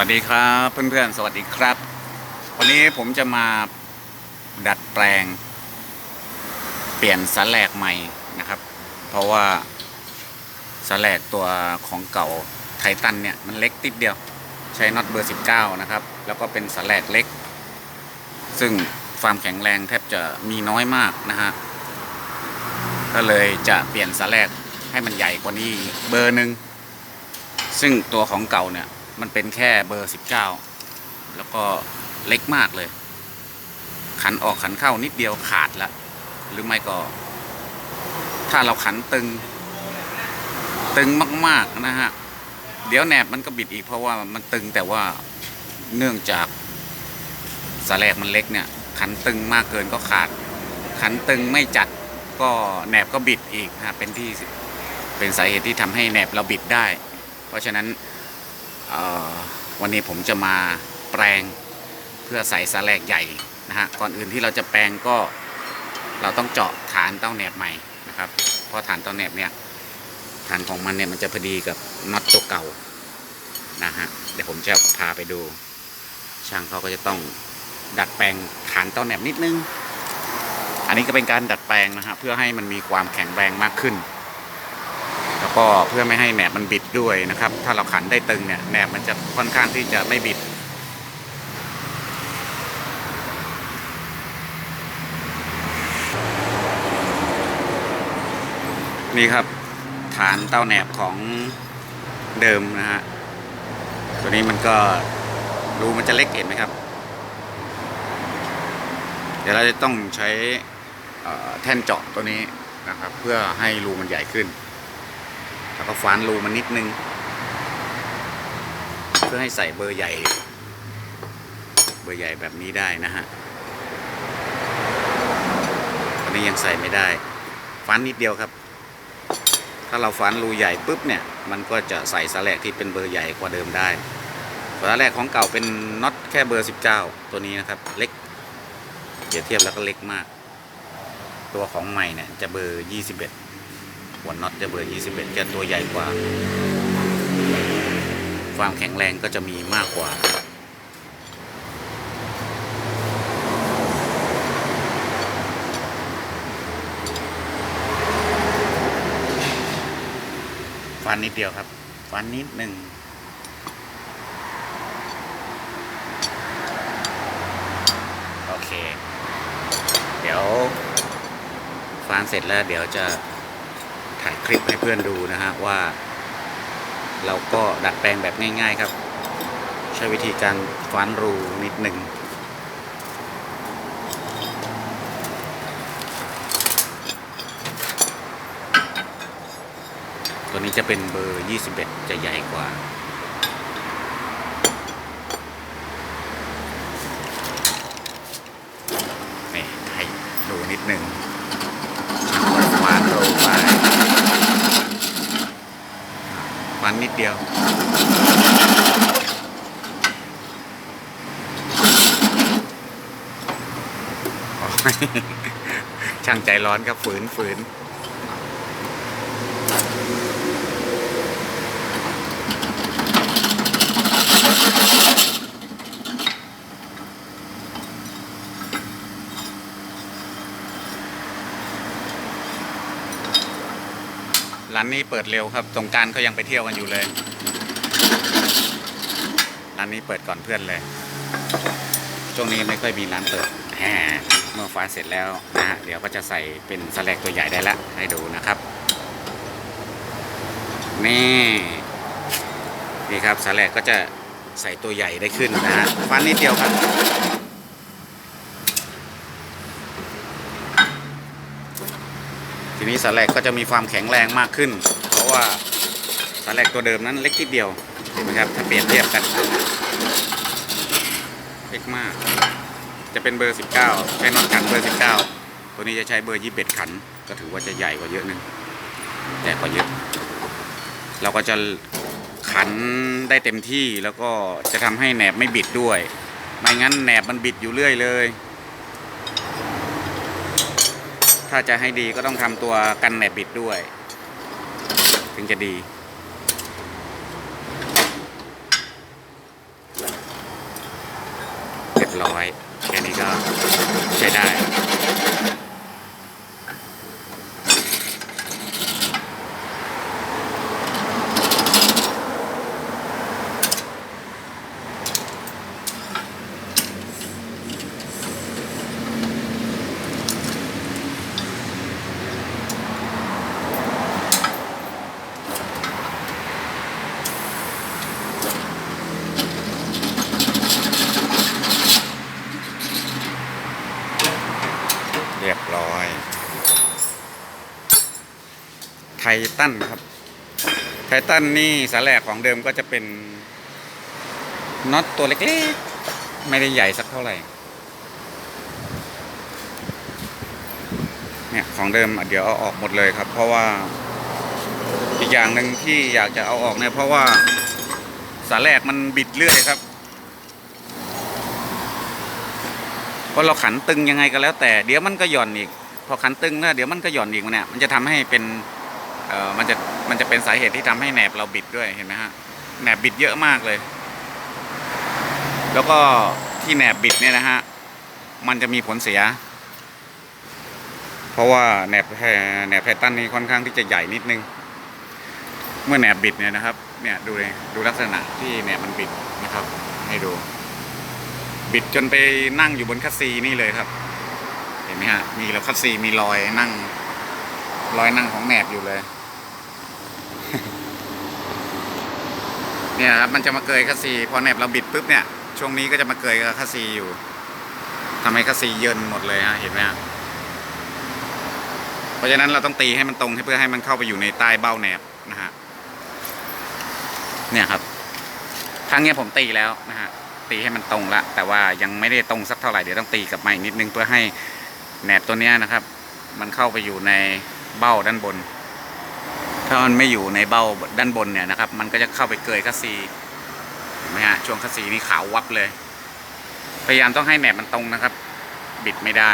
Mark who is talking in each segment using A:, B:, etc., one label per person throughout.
A: วัสดีครับเพื่อนๆ สวัสดีครับ วันนี้ผมจะมาดัดแปลง เปลี่ยนสแลกใหม่นะครับ เพราะว่าสแลกตัวของเก่าไททันเนี่ยมันเล็กติดเดียวใช้น็อตเบอร์ 19 นะครับ แล้วก็เป็นสแลกเล็ก ซึ่งความแข็งแรงแทบจะมีน้อยมากนะฮะก็เลยจะเปลี่ยนสแลกให้มันใหญ่กว่านี้เบอร์หนึ่งซึ่งตัวของเก่าเนี่ย มันเป็นแค่เบอร์ 19 แล้วก็เล็กมากเลย ขันออกขันเข้านิดเดียวขาดละหรือไม่ก็ ถ้าเราขันตึง ตึงมากๆนะฮะ เดี๋ยวแหนบมันก็บิดอีกเพราะว่ามันตึงแต่ว่าเนื่องจากสแลกมันเล็กเนี่ย ขันตึงมากเกินก็ขาด ขันตึงไม่จัดก็แหนบก็บิดอีกนะเป็นที่เป็นสาเหตุที่ทำให้แหนบเราบิดได้ เพราะฉะนั้น วันนี้ผมจะมาแปลงเพื่อใส่สแลกใหญ่นะฮะก่อนอื่นที่เราจะแปลงก็เราต้องเจาะฐานเต้าแหนบใหม่นะครับเพราะฐานเต้าแหนบเนี่ยฐานของมันเนี่ยมันจะพอดีกับน็อตตัวเก่านะฮะเดี๋ยวผมจะพาไปดู ช่างเขาก็จะต้องดัดแปลงฐานเต้าแหนบนิดนึง อันนี้ก็เป็นการดัดแปลงนะฮะเพื่อให้มันมีความแข็งแรงมากขึ้น ก็เพื่อไม่ให้แหนบมันบิดด้วยนะครับ ถ้าเราขันได้ตึงเนี่ยแหนบมันจะค่อนข้างที่จะไม่บิด นี่ครับฐานเต้าแหนบของเดิมนะฮะตัวนี้มันก็รูมันจะเล็กเห็นไหมครับ เดี๋ยวเราจะต้องใช้แท่นเจาะตัวนี้นะครับ เพื่อให้รูมันใหญ่ขึ้น แล้วก็ฟานรูมันนิดนึง เพื่อให้ใส่เบอร์ใหญ่ เบอร์ใหญ่แบบนี้ได้นะฮะตอนนี้ยังใส่ไม่ได้ฟานนิดเดียวครับ ถ้าเราฟานรูใหญ่ปุ๊บเนี่ย มันก็จะใส่สแลกที่เป็นเบอร์ใหญ่กว่าเดิมได้สแลกของเก่าเป็นน็อตแค่เบอร์ 19 ตัวนี้นะครับ เล็กเดี๋ยวเทียบแล้วก็เล็กมาก ตัวของใหม่เนี่ยจะเบอร์ 21 วนน็อตจะเบอร์21 จะตัวใหญ่กว่า ความแข็งแรงก็จะมีมากกว่า ฟันนิดเดียวครับ ฟันนิดหนึ่งโอเค เดี๋ยวฟันเสร็จแล้วเดี๋ยวจะ ถ่ายคลิปให้เพื่อนดูนะฮะว่า เราก็ดัดแปลงแบบง่าย ๆครับ ใช้วิธีการฟันรูนิดหนึ่งตัวนี้จะเป็นเบอร์ 21 จะใหญ่กว่า นี่ให้ดูนิดหนึ่ง หวานโรยไป หวานนิดเดียว ช่างใจร้อนครับฝืนฝืน ร้านนี้เปิดเร็วครับสงการเขายังไปเที่ยวกันอยู่เลย ร้านนี้เปิดก่อนเพื่อนเลย ช่วงนี้ไม่ค่อยมีร้านเปิดแหมเมื่อฟ้าเสร็จแล้วนะฮะเดี๋ยวก็จะใส่เป็นสแลกตัวใหญ่ได้ละให้ดูนะครับ นี่นี่ครับสแลกก็จะใส่ตัวใหญ่ได้ขึ้นนะฮะฟันนิดเดียวครับ นี้สแลกก็จะมีความแข็งแรงมากขึ้น เพราะว่าสแลกตัวเดิมนั้นเล็กทีเดียวเห็นไหมครับถ้าเปรียบเทียบกันเล็กมาก จะเป็นเบอร์ 19ใช้น็อตขันเบอร์ 19 ตัวนี้จะใช้เบอร์ 21 ขัน ก็ถือว่าจะใหญ่กว่าเยอะนึงใหญ่กว่าเยอะเราก็จะขันได้เต็มที่แล้วก็จะทำให้แหนบไม่บิดด้วย ไม่งั้นแหนบมันบิดอยู่เรื่อยเลย ถ้าจะให้ดีก็ต้องทำตัวกันแหนบบิดด้วย ถึงจะดี เรียบร้อย แค่นี้ก็ใช้ได้ ไททันครับไททันนี่สาแหลกของเดิมก็จะเป็นน็อตตัวเล็กๆ ไม่ได้ใหญ่สักเท่าไหร่เนี่ยของเดิมเดี๋ยวเอาออกหมดเลยครับ เพราะว่าอีกอย่างหนึ่งที่อยากจะเอาออกเนี่ยเพราะว่าสาแหลกมันบิดเรื่อยครับเพราะเราขันตึงยังไงก็แล้วแต่เดี๋ยวมันก็หย่อนอีก พอขันตึงแล้วเดี๋ยวมันก็หย่อนอีกเนี่ยมันจะทำให้เป็น เออมันจะมันจะเป็นสาเหตุที่ทำให้แหนบเราบิดด้วยเห็นไหมฮะแหนบบิดเยอะมากเลย แล้วก็ที่แหนบบิดเนี่ยนะฮะมันจะมีผลเสีย เพราะว่าแหนบแพแหนบไททันนี่ค่อนข้างที่จะใหญ่นิดนึง เมื่อแหนบบิดเนี่ยนะครับเนี่ยดูเลยดูลักษณะที่แหนบมันบิดนะครับ ให้ดู บิดจนไปนั่งอยู่บนคัสซีนี่เลยครับ เห็นไหมฮะมีแล้วคัสซีมีรอยนั่ง รอยนั่งของแหนบอยู่เลย เนี่ยครับมันจะมาเกยคัสซีพอแหนบเราบิดปุ๊บเนี่ยช่วงนี้ก็จะมาเกยกับคัสซีอยู่ทำให้คัสซีเยินหมดเลยฮะเห็นไหมฮะเพราะฉะนั้นเราต้องตีให้มันตรงให้เพื่อให้มันเข้าไปอยู่ในใต้เบ้าแหนบนะฮะเนี่ยครับครั้งนี้ผมตีแล้วนะฮะตีให้มันตรงละแต่ว่ายังไม่ได้ตรงสักเท่าไหร่เดี๋ยวต้องตีกลับมาอีกนิดนึงเพื่อให้แหนบตัวเนี้ยนะครับ มันเข้าไปอยู่ในเบ้าด้านบน ถ้ามันไม่อยู่ในเบ้าด้านบนเนี่ยนะครับ มันก็จะเข้าไปเกยคัสซีเห็นไหมฮะช่วงคัสซีนี่ขาววับเลย พยายามต้องให้แหนบมันตรงนะครับ บิดไม่ได้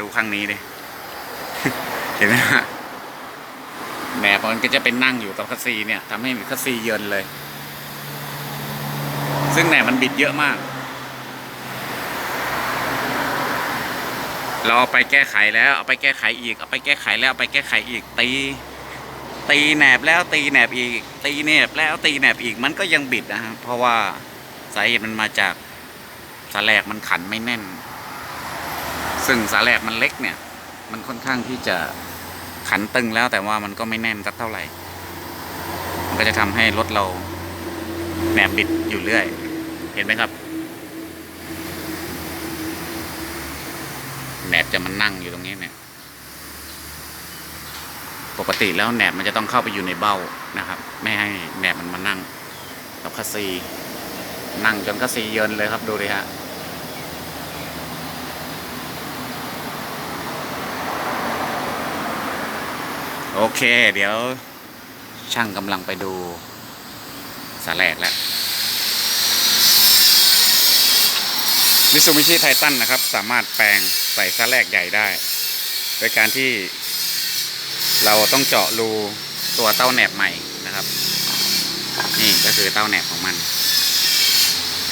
A: ดูข้างนี้เลยเห็นไหมฮะแหนบมันก็จะเป็นนั่งอยู่กับคัสซีเนี่ยทำให้คัสซีเยินเลย ซึ่งแหนบมันบิดเยอะมาก เราเอาไปแก้ไขแล้วเอาไปแก้ไขอีกเอาไปแก้ไขแล้วเอาไปแก้ไขอีกตี ตีแหนบแล้วตีแหนบอีก ตีแหนบแล้วตีแหนบอีกมันก็ยังบิดนะฮะเพราะว่าสาเหตุมันมาจากสาแหลกมันขันไม่แน่น ซึ่งสาแหลกมันเล็กเนี่ย มันค่อนข้างที่จะขันตึงแล้วแต่ว่ามันก็ไม่แน่นสักเท่าไหร่ มันก็จะทำให้รถเราแหนบบิดอยู่เรื่อย เห็นไหมครับแหนบจะมันนั่งอยู่ตรงนี้ ปกติแล้วแหนบมันจะต้องเข้าไปอยู่ในเบ้านะครับ ไม่ให้แหนบมันมานั่งกับคัสซีนั่งจนคัสซีเยินเลยครับดูดิฮะโอเค เดี๋ยวช่างกำลังไปดูสาแหลกแล้วมิซูมิชิไททันนะครับ สามารถแปลงใส่สาแหลกใหญ่ได้ โดยการที่ เราต้องเจาะรูตัวเต้าแหนบใหม่นะครับ นี่ก็คือเต้าแหนบของมัน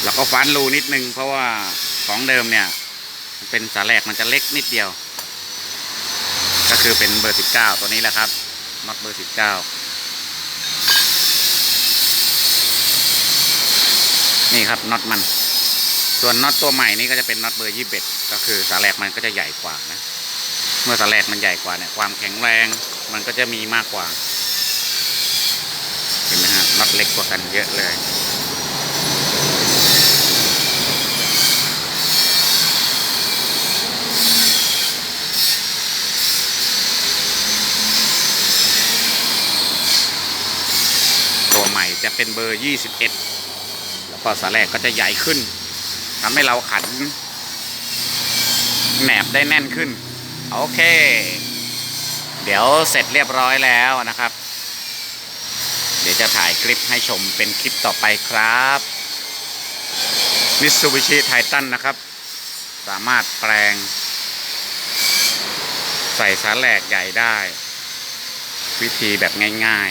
A: แล้วก็ฟันรูนิดนึง เพราะว่าของเดิมเนี่ยเป็นสาแหลกมันจะเล็กนิดเดียว ก็คือเป็นเบอร์ 19 ตัวนี้แหละครับน็อตเบอร์ 19 นี่ครับน็อตมัน ส่วนน็อตตัวใหม่นี่ก็จะเป็นน็อตเบอร์ 21 ก็คือสาแหลกมันก็จะใหญ่กว่านะ เมื่อสแลกมันใหญ่กว่าเนี่ยความแข็งแรงมันก็จะมีมากกว่า เห็นไหมฮะน็อตเล็กกว่ากันเยอะเลยตัวใหม่จะเป็นเบอร์ 21 แล้วก็สาแลกก็จะใหญ่ขึ้นทำให้เราขันแหนบได้แน่นขึ้น โอเค เดี๋ยวเสร็จเรียบร้อยแล้วนะครับ เดี๋ยวจะถ่ายคลิปให้ชมเป็นคลิปต่อไปครับมิ t ซูบิชิไททันนะครับ สามารถแปลง ใส่สาแหลกใหญ่ได้ วิธีแบบง่าย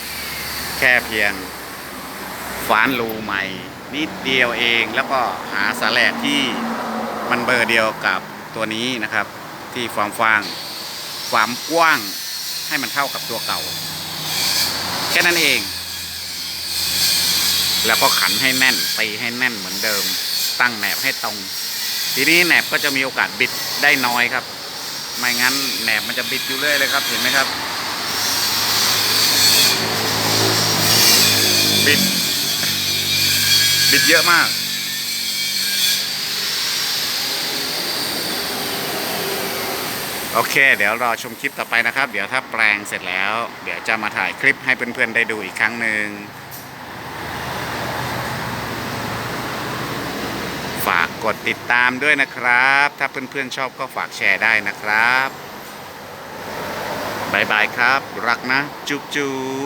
A: ๆ แค่เพียงฟานรูใหม่ นิดเดียวเองแล้วก็หาสาแหลกที่มันเบอร์เดียวกับ ตัวนี้นะครับ ที่ความฟางความกว้างให้มันเท่ากับตัวเก่า แค่นั้นเอง แล้วก็ขันให้แน่นตีให้แน่นเหมือนเดิม ตั้งแหนบให้ตรง ทีนี้แหนบก็จะมีโอกาสบิดได้น้อยครับ ไม่งั้นแหนบมันจะบิดอยู่เรื่อยเลยครับ เห็นไหมครับ บิด บิดเยอะมาก โอเค เดี๋ยวรอชมคลิปต่อไปนะครับ เดี๋ยวถ้าแปลงเสร็จแล้ว เดี๋ยวจะมาถ่ายคลิปให้เพื่อนๆได้ดูอีกครั้งหนึ่งฝากกดติดตามด้วยนะครับ ถ้าเพื่อนๆชอบก็ฝากแชร์ได้นะครับบายบายครับ รักนะ จุ๊บจุ๊บ